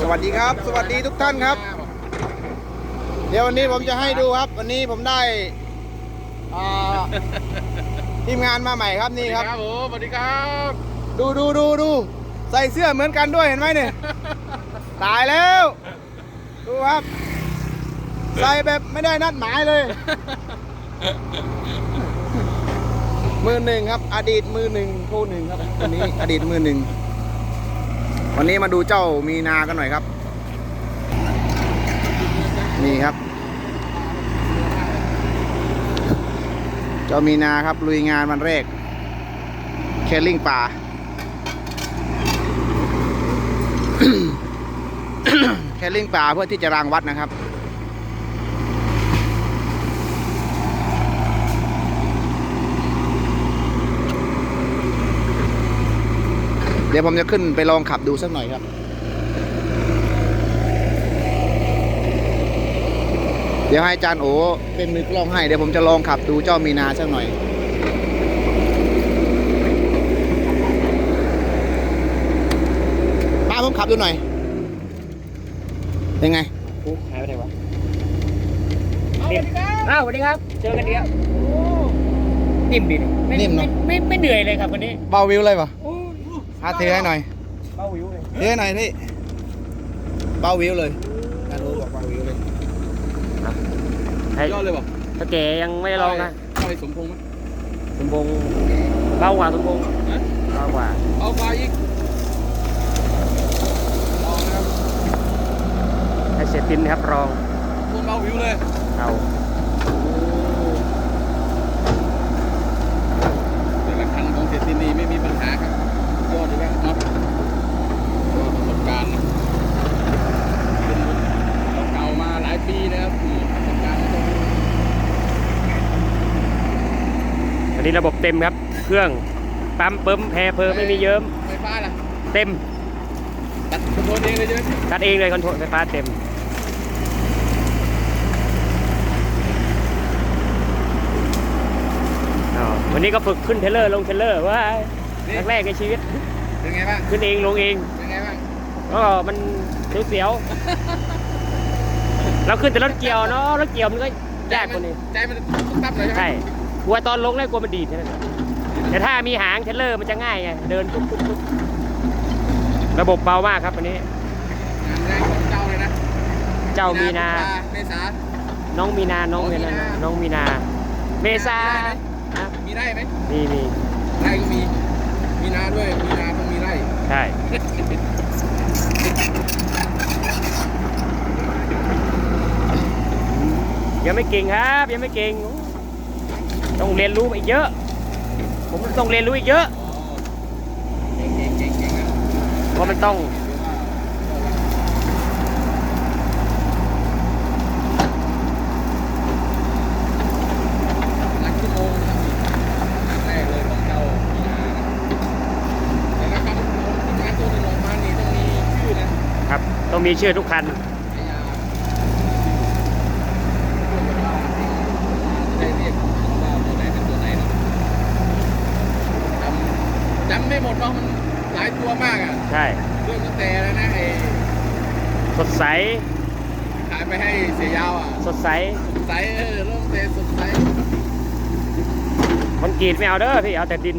สวัสดีครับ สวัสดีทุกท่านครับ เดี๋ยววันนี้ผมจะให้ดูครับ วันนี้ผมได้อ่าทีมงานมาใหม่ครับนี่ครับครับ ผมสวัสดีครับ ดูดูดูดูใส่เสื้อเหมือนกันด้วยเห็นไหมเนี่ยตายแล้ว ดูครับ ใส่แบบไม่ได้นัดหมายเลยมือหนึ่งครับ อดีตมือหนึ่งคู่หนึ่งครับวันนี้อดีตมือหนึ่ง วันนี้มาดูเจ้ามีนากันหน่อยครับ นี่ครับ เจ้ามีนาครับลุยงานวันแรก แคลลิ่งป่า แคลลิ่งป่าเพื่อที่จะรางวัดนะครับ เดี๋ยวผมจะขึ้นไปลองขับดูสักหน่อยครับเดี๋ยวให้อาจารย์โอเป็นมือกล้องให้เดี๋ยวผมจะลองขับดูเจ้ามีนาสักหน่อยป้าผมขับดูหน่อยเป็นไงกูหายไปไหนวะอ้าวสวัสดีครับ เจอกันดีครับนิ่มดีไนิ่มเนอะไม่ไม่ไม่เหนื่อยเลยครับวันนี้เบาวิวเลยปะโอ้อาถือให้หน่อยเบาวิวเลยถือให้หน่อยพี่เบาวิวเลยอารู้บอกเบาวิวเลยให้ยอดเลยบอกถ้าแกยังไม่ได้ลองนะเอาไปสมพงษ์ไหมสมพงษ์เบากว่าสมพงษ์ฮะเบากว่าเอาไปอีกลองนะครับให้เสียตินครับรองรวมเบาวิวเลยเอา แต่ละคันของเศรษฐินีไม่มีปัญหาครับยอดเลยครับเนาะก็ประสบการณ์นะเป็นรถเก่ามาหลายปีนะครับนี่ประสบการณ์ตรงนี้ อั นนี้ระบบเต็มครับ เครื่องปั๊มเปิมแพรเพอไม่มีเยิ้มไฟฟ้าล่ะเต็มตัดคอนโทรลเองเลยใช่ไหมตัดเองเลยคอนโทรลไฟฟ้าเต็มอ๋อวันนี้ก็ฝึกขึ้นเทรลเลอร์ลงเทรลเลอร์ว่าแรกๆในชีวิตเป็นไงบ้างขึ้นเองลงเองเป็นไงบ้างก็มันเสียวๆเราขึ้นแต่รถเกี่ยวเนาะรถเกี่ยวมันก็ยากกว่านี้ใจมันตุ๊บตับเลยใช่ไหมใช่ กลัวตอนลงแล้วกลัวมันดีดแค่นั้นแต่ถ้ามีหางเทรลเลอร์มันจะง่ายไง เดินปุ๊บปุ๊บปุ๊บระบบเบามากครับวันนี้ งานแรกของเจ้าเลยนะเจ้ามีนา เมษา น้องมีนา น้องมีนา น้องมีนา เมษาอะมีไร่ไหมมีมีไร่ก็มี มีนาด้วย มีนาต้องมีไร่ ใช่ ยังไม่เก่งครับ ยังไม่เก่ง ต้องเรียนรู้อีกเยอะ ผมต้องเรียนรู้อีกเยอะเก่งเก่งเก่งเก่งนะเพราะมันต้องนักชั่วโมงนะครับแรกเลยของเจ้ามีนานะแต่ละคำงานตัวหนึ่งออกมานี่ต้องมีชื่อนะครับ ต้องมีชื่อทุกคัน ไอ้ยาได้เรียกว่าตัวไหนเป็นตัวไหนเนาะจำจำไม่หมดเนาะมันหลายตัว มากอะใช่เรื่องตั้งแต่แล้วนะไอ้สดใสขายไปให้เสียยาวอะสดใสสดใสเออเริ่มเตะสดใสคอนกรีตไม่เอาเด้อพี่เอาแต่ดิน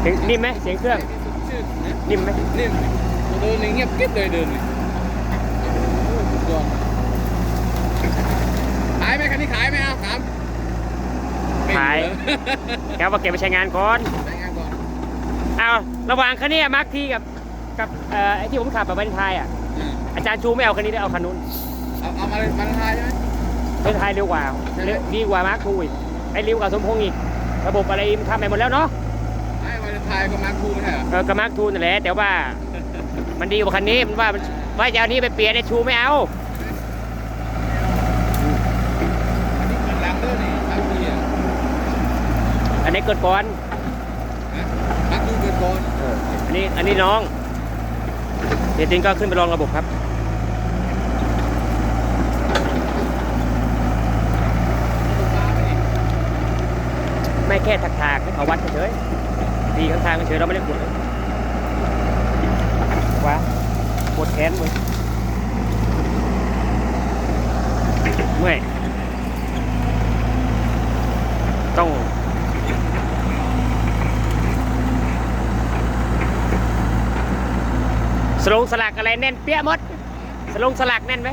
เสียงนิ่มไหมเสียงเครื่องชื่อนะนิ่มไหมนิ่มเดินนี่เงียบกิ๊บเลยเดินนี่โอ้สุดยอดขายไหมคันนี้ขายไหมเอาถาม ขายแกว่าเก็บไปใช้งานก่อนใช้งานก่อนเอาระหว่างคันนี้มาร์คทีกับกับเอ่อไอ้ที่ผมขับแบบบันทายอะอ่าอาจารย์ชูไม่เอาคันนี้ได้เอาคันนู้นเอาเอามาเลยมาทายใช่ไหมบันทายเร็วกว่าใช่ไหมเร็วดีกว่ามาร์คทูอีกไอ้เร็วกว่าสมพงษ์อีกระบบอะไรมันทำไปหมดแล้วเนาะไอ้มาทายก็มาคูไม่ใช่เหรอเออกับมาร์คทูนั่นแหละแต่ว่า มันดีกว่าคันนี้มันว่ามันว่าจะเอานี้ไปเปลี่ยนไอ้ชูไม่เอา อันนี้เปิดหลังด้วยนี่มาคูอะ อันนี้ เกิดก่อนนะมาคูเกิดก่อนอันนี้อันนี้น้องเดี๋ยวตินก็ขึ้นไปลองระบบครับฟ้าไปอีกไม่แค่ถักๆให้เขาวัดเฉยๆดีข้างทางเฉยๆเราไม่ได้ขุดเลยวะปวดแขนมึงเมื่อยต้อง สลงสลักอะไรแน่นเปี้ยมดสลงสลักแน่นไหม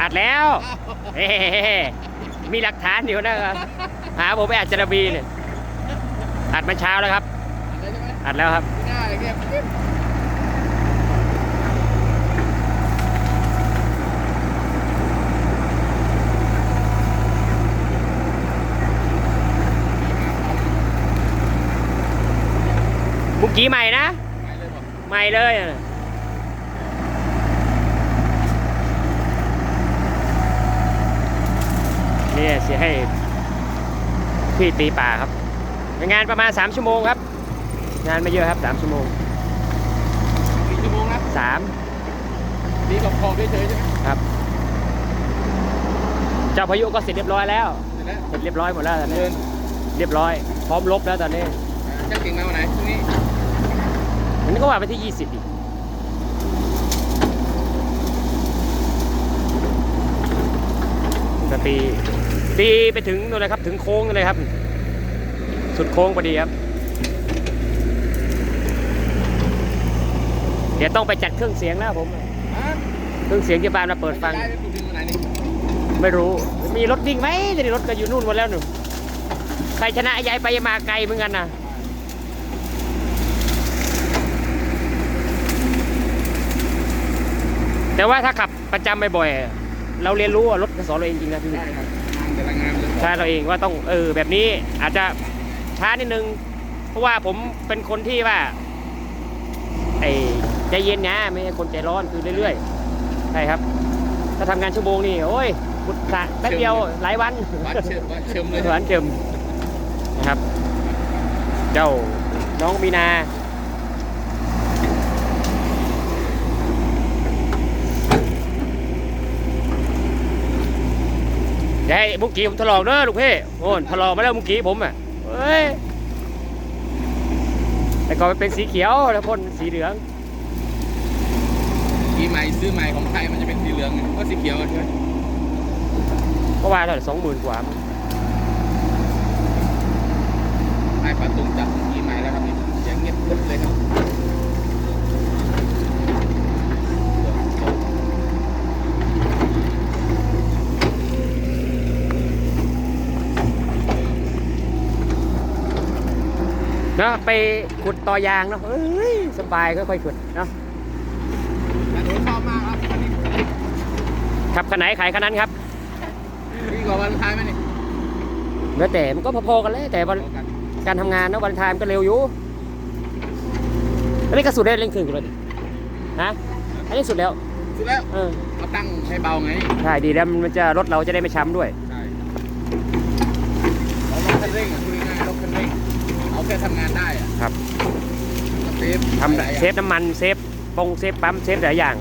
อัดแล้วเฮ้มีหลักฐานอยู่นะครับหาผมไปอัดจารบีเนี่ยอัดมาเช้าแล้วครับ อัดแล้วครับ หน้าอย่างเงี้ยปิ๊ บบุกกี้ใหม่นะไปเลยบอกใหม่เลยอะเนี่ยเสียให้พี่ตีป่าครับ งานประมาณ 3 ชั่วโมงครับ งานไม่เยอะครับ 3 ชั่วโมงสี่ชั่วโมงนะ3ดีกับคองเฉยๆใช่ไหมครับ เจ้าพายุก็เสร็จเรียบร้อยแล้ว เสร็จแล้วเสร็จเรียบร้อยหมดแล้วตอนนี้เดินเรียบร้อย พร้อมลบแล้วตอนนี้จะเก่งมาวันไหนพรุ่งนี้ อันนี้ก็ว่าไปที่ 20 อีกก็ตีตีไปถึงนู่นเลยครับถึงโค้งนั่นเลยครับ สุดโค้งพอดีครับ เดี๋ยวต้องไปจัดเครื่องเสียงแล้วผมฮะเครื่องเสียงที่บ้านมาเปิดฟังย้ายไปปลูกดินวันไหนนี่ไม่รู้มีรถวิ่งไหมแต่นี่รถก็อยู่นู่นหมดแล้วหนูใครชนะย้ายไปมาไกลเหมือนกันนะ แต่ว่าถ้าขับประจำบ่อยๆเราเรียนรู้ว่ารถสอนเราเองจริงนะพี่ได้ครับงานแต่ละงานเลยใช่เราเองว่าต้องเออแบบนี้อาจจะช้านิดนึง เพราะว่าผมเป็นคนที่ว่าไอ้ใจเย็นนะไม่ใช่คนใจร้อนคือเรื่อยๆใช่ครับ ถ้าทำงานชั่วโมงนี่โอ้ยบุตรแป๊บเดียวหลายวันหวานเชื่อมหวานเชื่อมเลยหวานเจิมนะครับ เจ้าน้องมีนา อย่าให้มุกกี้ผมถลอกเด้อลูกพี่โอ้นถลอกมาแล้วมุกกี้ผมอะเฮ้ยแต่ก่อนมันเป็นสีเขียวแล้วพ่นสีเหลืองกีใหม่ซื้อใหม่ของไทยมันจะเป็นสีเหลืองก็สีเขียวใช่ไหมก็ว่าเท่าไหร่สองหมื่นกว่ามั้งไอ้ปลาตุงจับกีใหม่แล้วครับนี่เสียงเงียบกริบเลยครับ เนาะไปขุดต่อยางเนาะเอ้ยสบายค่อยๆขุดเนาะแต่หนูชอบมากครับอันนี้ขับขนาดไหนขายขนาดนั้นครับดีกว่าวันไทยไหมนี่แล้วแต่มันก็พอๆกันเลยแต่วันพอกันการทำงานนะวันไทม์ก็เร็วอยู่อันนี้ก็สุดได้เร่งเครื่องอยู่แล้วดิฮะอันนี้สุดแล้วสุดแล้วเออเราตั้งให้เบาไงใช่ดีแล้วมันจะรถเราจะได้ไม่ช้ำด้วยใช่เราลดคันเร่ง เอาแค่ทำงานได้อะครับก็เซฟทำหลายอย่าง เซฟน้ำมันเซฟปงเซฟปั๊มเซฟหลายอย่าง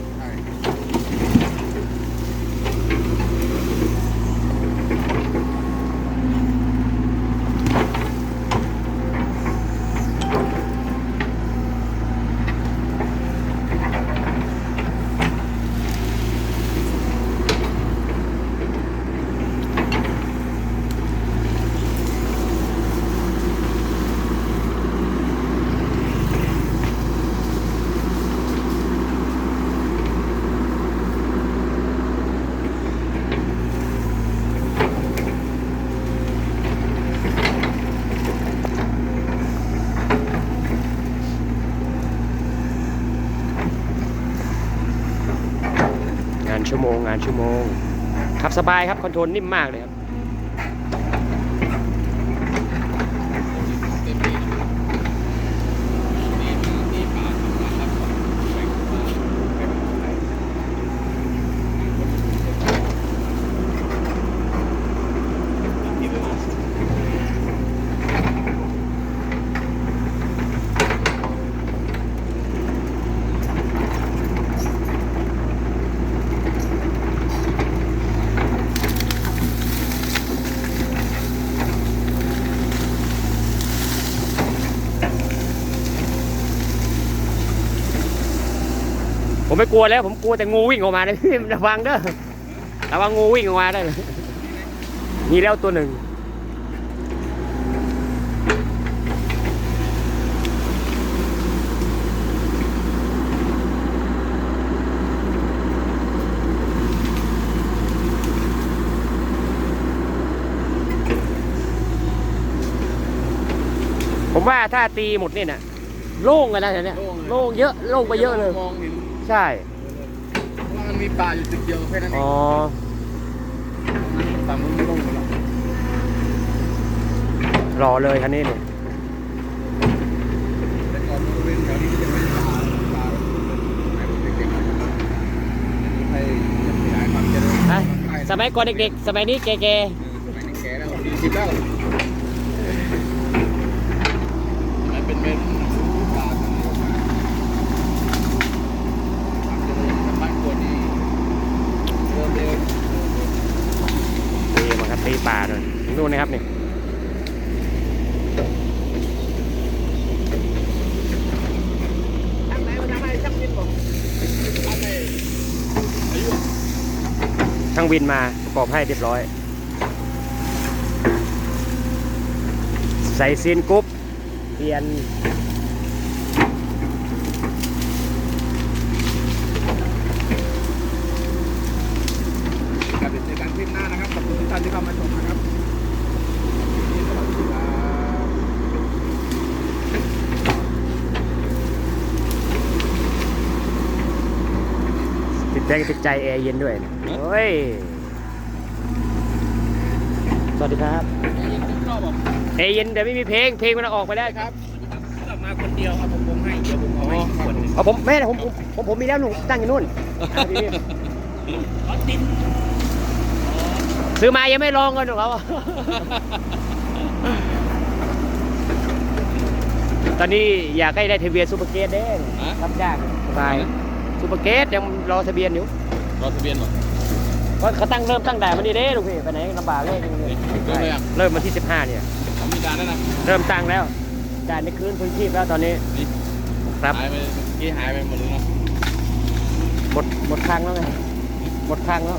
ใชั่วโมงงานชั่วโมงขับสบายครับคอนโทรลนิ่มมากเลยครับ เต็มที่นะครับนี่นี่ปลาทำงานรับของแบ่งแบ่งไปกินเลยนะ ง ไม่กลัวแล้ว ผมกลัวแต่งูวิ่งออกมาเลยพี่ระวังเด้อระวังงูวิ่งออกมาได้เลยมีแล้วตัวหนึ่งผมว่าถ้าตีหมดนี่น่ะโล่งกันนะเนี่ยโล่งเยอะ โล่งไปเยอะเลยมองเห็น ใช่ เพราะว่ามันมีป่าอยู่จุดเดียวแค่นั้นเออ๋งอฝั่งนู้นไม่ลงหมดแล้วรอเลยคันนี้เนี่ยแต่ก่อนบริเวณแถวนี้จะไม่ป่าป่าให้เด็กๆให้จะขยายความเจริญอะสมัยก่อนเด็กๆ สมัยนี้แก่เออสมัยนี้แก่แล้วสี่สิบแล้วสมัยเป็นเป็นป่าทางนี้ออกมาความเจริญของบ้านคนนี้เริ่มเร็ว ๆตีมาครับตีป่าเลยนู่นนะครับนี่ ทางไหนมาทางไหนช่างวินบอกทางไหนอายุ ช่าง วินมาประกอบให้เรียบร้อย ใส่ซีนกรุ๊ปเปลี่ยนกับในการคลิปหน้านะครับขอบคุณทุกท่านที่เข้ามาชมนะครับสวัสดีครับติดใจติดใจแอร์เย็นด้วยนะเฮ้ ย สวัสดีครับยังไม่ชอบบอกแอร์เย็นแต่ไม่มีเพลง เพลงมันออกไปแล้วครับกลับมาคนเดียวครับผมผมให้เดี๋ยวผมเอาให้อีกคนหนึ่งเอาผมแม่ผมผมผมผมมีแล้วหนูตั้งอยู่นู่นอะพี่พี่ซื้อมายังไม่ลองกันหรอกเขาตอนนี้อยากให้ได้ทะเบียนซูเปอร์เกตเด้งรับยากสบายซูเปอร์เกตยังรอทะเบียนอยู่รอทะเบียนหรอ เพราะเขาตั้งเริ่มตั้งแต่วันนี้เด้ลูกพี่ไปไหนลำบากเลยเริ่มเลยอะ เริ่มวันที่ 15 เนี่ยผมมีการแล้วนะเริ่มตั้งแล้วการในคืนพื้นที่แล้วตอนนี้นี่ครับหายไปเมื่อกี้หายไปหมดเลยเนาะหมดหมดครั้งแล้วไงหมดครั้งแล้ว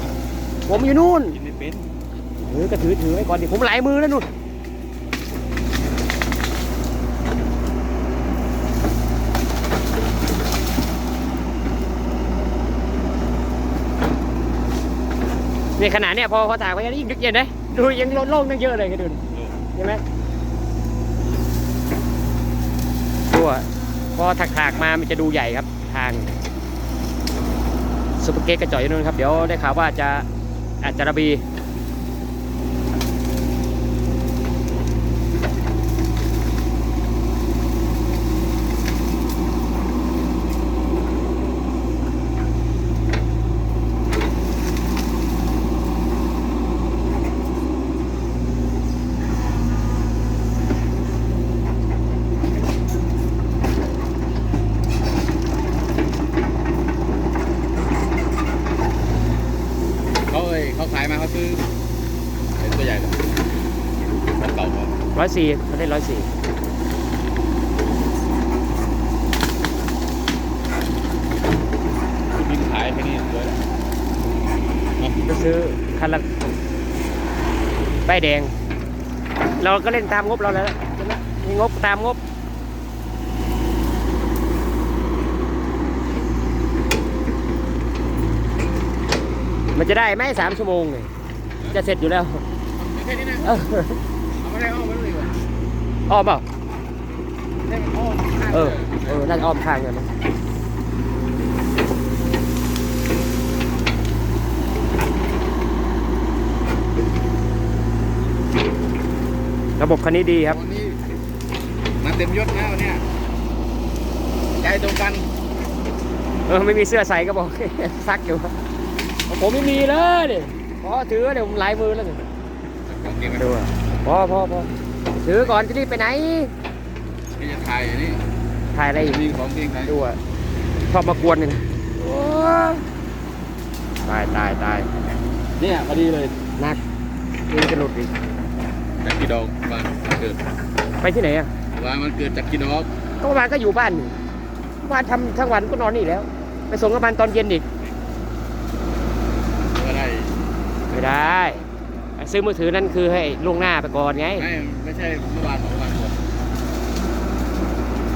ผมอยู่นู่นกินไม่เป็นถือก็ถือถือไว้ก่อนดิผมหลายมือแล้วนู่น นี่ขนาดเนี่ยพอพอตากไปยิ่งดึกเย็นเลยดูยังโล่งๆตั้งเยอะเลยกระดูดิเห็นไหมตัวพอถักๆมามันจะดูใหญ่ครับ ทางซุปเปอร์เกตกระจอยนู่นครับ เดี๋ยวได้ข่าวว่าจะอาจจะระบี เขาเอ้ยเขาขายมาเขาซื้อเห็นตัวใหญ่เลยมันเก่าเขา ร้อย สี่เขาได้ร้อยสี่บินขายแค่นี้เลยเนาะก็ซื้อคันละป้ายแดง เราก็เล่นตามงบเราแล้วใช่ไหมมีงบตามงบมันจะได้ไหมสามชั่วโมงเนี่ยจะเสร็จอยู่แล้ว เอาไม่ได้อ้อมไม่เลย อ้อมเปล่าได้มันอ้อมข้างเออลยเออ น่าจะอ้อมข้างกันนะระบบคันนี้ดีครับ วันนี้มาเต็มยศนะวันเนี้ยใจตรงกันเออ ไม่มีเสื้อใส่ก็บอก ซักอยู่ผมไม่มีเลยดิพอถือเดี๋ยวผมหลายมือแล้วนี่ของเก่งไหมดูอะพอพอพอ ถือก่อนจะรีบไปไหนนี่จะถ่ายอันนี้ถ่ายอะไรอีก นี่ของเก่งถ่ายดูอะชอบมากวนนี่นะโอ้ยตายตายตายเนี่ยพอดีเลยหนักยิงจะหลุดอีก จากกี่ดอกบ้านมันเกิดไปที่ไหนอะว่ามันเกิดจากกี่ดอกก็เมื่อวานก็อยู่บ้านนี่เมื่อวานทำทั้งวันก็นอนนี่แล้ว ไปส่งกับมันตอนเย็นอีก ก็ได้ไม่ได้ ซื้อมือถือนั่นคือให้ล่วงหน้าไปก่อนไงไม่ไม่ใช่เมื่อวานของเมื่อวานก่อน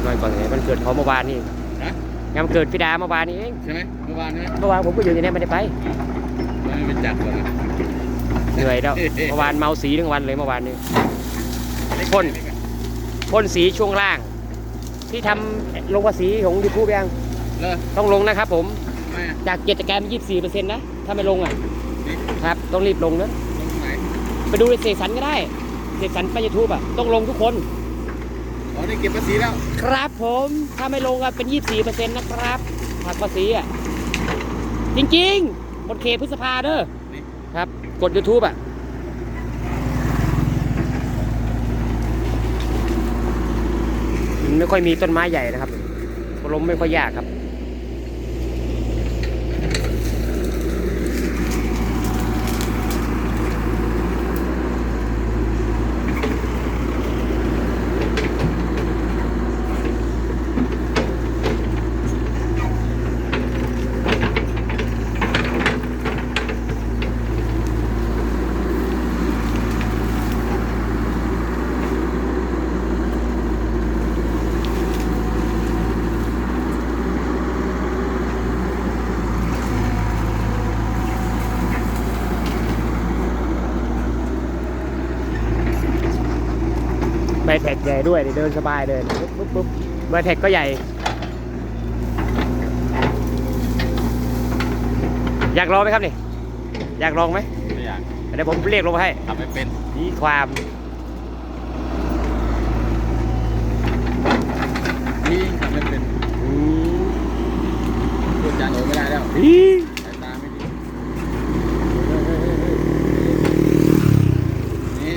น้อยก่อนเลยมันเกิดเขาเมื่อวานนี่นะงานมันเกิดพี่ดาเมื่อวานนี้เองใช่ไหมเมื่อวานใช่ไหมเมื่อวานผมก็อยู่ในนี้ไม่ได้ไปมันเป็นจัดก่อนนะเหนื่อยแล้วเมื่อวานเมาสีทั้งวันเลยเมื่อวานนี้พ่นพ่นสีช่วงล่างที่ทำลงภาษีของยูทูบยังเลอต้องลงนะครับผมไม่อะจากเกียรติการยี่สิบสี่เปอร์เซ็นต์นะ ถ้าไม่ลงอะนี่ครับ ต้องรีบลงนะตรงไหน ไปดูในเสกสรรก็ได้เสกสรรไปยูทูบอะต้องลงทุกคน อ๋อนี่เก็บภาษีแล้ว ครับผมถ้าไม่ลงอะเป็นยี่สิบสี่เปอร์เซ็นต์นะครับหักภาษีอะจริงๆหมดเขตพฤษภาเด้อนี่ ครับ กด YouTube อะ มันไม่ค่อยมีต้นไม้ใหญ่นะครับล้มไม่ค่อยยากครับ ด้วยเดินสบายเดินปุ๊บปุ๊บปุ๊บใบแท็กก็ใหญ่ อยากลองไหมครับนี่ อยากลองไหมไม่อยากเดี๋ยวผมเรียกลงมาให้ทำไม่เป็นนี่ความนี่ทำไม่เป็นอืมพูดจานโอไม่ได้แล้ว อี สายตาไม่ดีนี่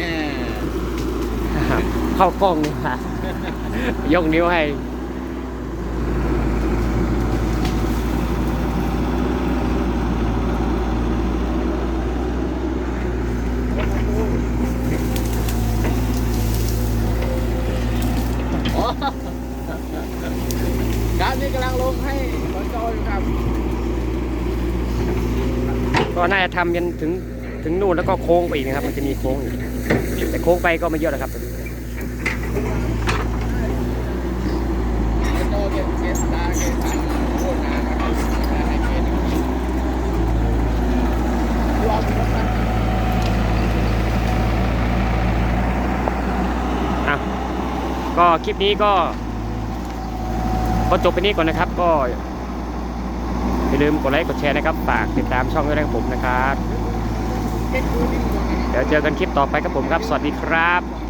เข้ากล้องนี่ค่ะยกนิ้วให้อ๋อการนี้กำลังลงให้ขอจออยู่ครับ ก็น่าจะทำยันถึงถึงนู่นแล้วก็โค้งไปอีกนะครับ มันจะมีโค้งอีกแต่โค้งไปก็ไม่เยอะหรอกครับ ขอจอเก็คตรนานนะครับให้เก็บรอบรถนะอะก็คลิปนี้ก็ก็จบไปนี้ก่อนนะครับ ก็อย่าลืมกดไลค์กดแชร์นะครับฝากติดตามช่องด้วยนะผมนะครับ เดี๋ยวเจอกันคลิปต่อไปครับผมครับ สวัสดีครับ